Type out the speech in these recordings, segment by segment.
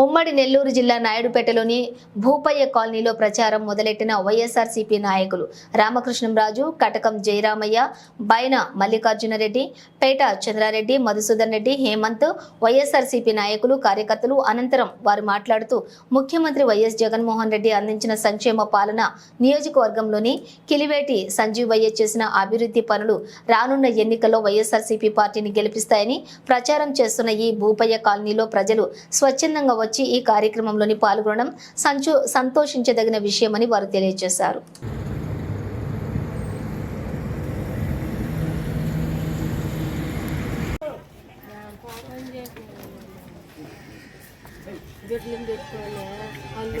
ఉమ్మడి నెల్లూరు జిల్లా నాయుడుపేటలోని భూపయ్య కాలనీలో ప్రచారం మొదలెట్టిన వైఎస్ఆర్సీపీ నాయకులు రామకృష్ణంరాజు కటకం జయరామయ్య బైన మల్లికార్జునరెడ్డి పేట చంద్రారెడ్డి మధుసూదన్ రెడ్డి హేమంత్ వైఎస్ఆర్సీపీ నాయకులు కార్యకర్తలు అనంతరం వారు మాట్లాడుతూ ముఖ్యమంత్రి వైఎస్ జగన్మోహన్ రెడ్డి అందించిన సంక్షేమ పాలన నియోజకవర్గంలోని కిలివేటి సంజీవ్ చేసిన అభివృద్ధి పనులు రానున్న ఎన్నికల్లో వైఎస్ఆర్సీపీ పార్టీని గెలిపిస్తాయని ప్రచారం చేస్తున్న ఈ భూపయ్య కాలనీలో ప్రజలు స్వచ్ఛందంగా వచ్చి ఈ కార్యక్రమంలోని పాల్గొనడం సంచు సంతోషించదగిన విషయమని వారు తెలియజేశారు. బిడ్డలను పెట్టుకొని వాళ్ళు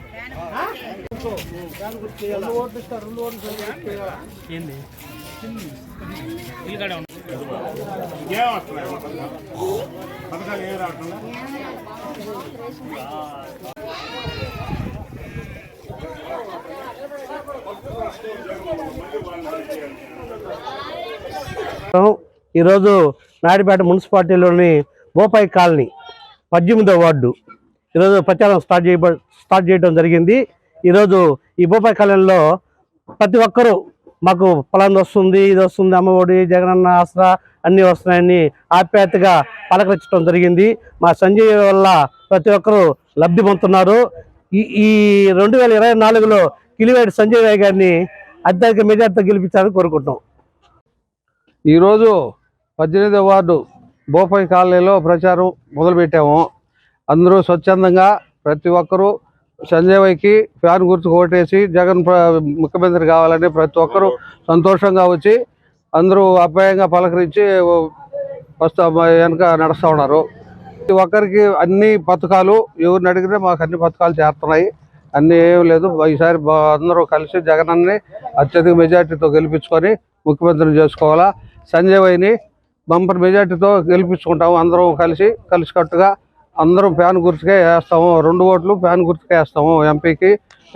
ఏంది ఇల్లుకాడే ఉంది ఈరోజు నాయుడుపేట మున్సిపాలిటీలోని బోపాయి కాలనీ పద్దెనిమిదో వార్డు. ఈరోజు ప్రచారం స్టార్ట్ చేయ స్టార్ట్ చేయడం జరిగింది. ఈరోజు ఈ బోపాయి కళ్యాణ్లో ప్రతి ఒక్కరూ మాకు ఫలాంది వస్తుంది ఇది వస్తుంది అమ్మఒడి జగనన్న ఆసరా అన్నీ వస్తున్నాయని ఆప్యాయతగా పలకరించడం జరిగింది. మా సంజయ్ వల్ల ప్రతి ఒక్కరూ లబ్ధి పొందుతున్నారు. ఈ ఈ రెండు వేల ఇరవై నాలుగులో కిలివేడి సంజయ్ రాయ్ గారిని అత్యధిక మెజార్టీతో గెలిపించాలని కోరుకుంటున్నాం. ఈరోజు పద్దెనిమిదో వార్డు బోపాయి కాలనీలో ప్రచారం మొదలుపెట్టాము. అందరూ స్వచ్ఛందంగా ప్రతి ఒక్కరూ సంజయ్ వైకి ఫ్యాన్ గుర్తు ఓటేసి జగన్ ప్ర- ముఖ్యమంత్రి కావాలని ప్రతి ఒక్కరూ సంతోషంగా వచ్చి అందరూ అప్యాయంగా పలకరించి వస్తా వెనక నడుస్తూ ఉన్నారు. ప్రతి ఒక్కరికి అన్ని పథకాలు ఎవరిని అడిగినా మాకు అన్ని పథకాలు చేరుతున్నాయి అన్నీ ఏం లేదు. ఈసారి అందరూ కలిసి జగనన్ని అత్యధిక మెజార్టీతో గెలిపించుకొని ముఖ్యమంత్రిని చేసుకోవాలా. సంజయ్ వైని బంపర్ మెజార్టీతో గెలిపించుకుంటాము. అందరం కలిసి కలిసికట్టుగా అందరం ఫ్యాన్ గుర్తుకే వేస్తాము. రెండు ఓట్లు ఫ్యాన్ గుర్తుకే వేస్తాము ఎంపీకి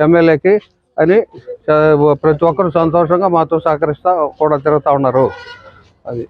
ఎమ్మెల్యేకి అని ప్రతి ఒక్కరు సంతోషంగా మాతో సహకరిస్తా కూడా తిరుగుతూ ఉన్నారు. అది.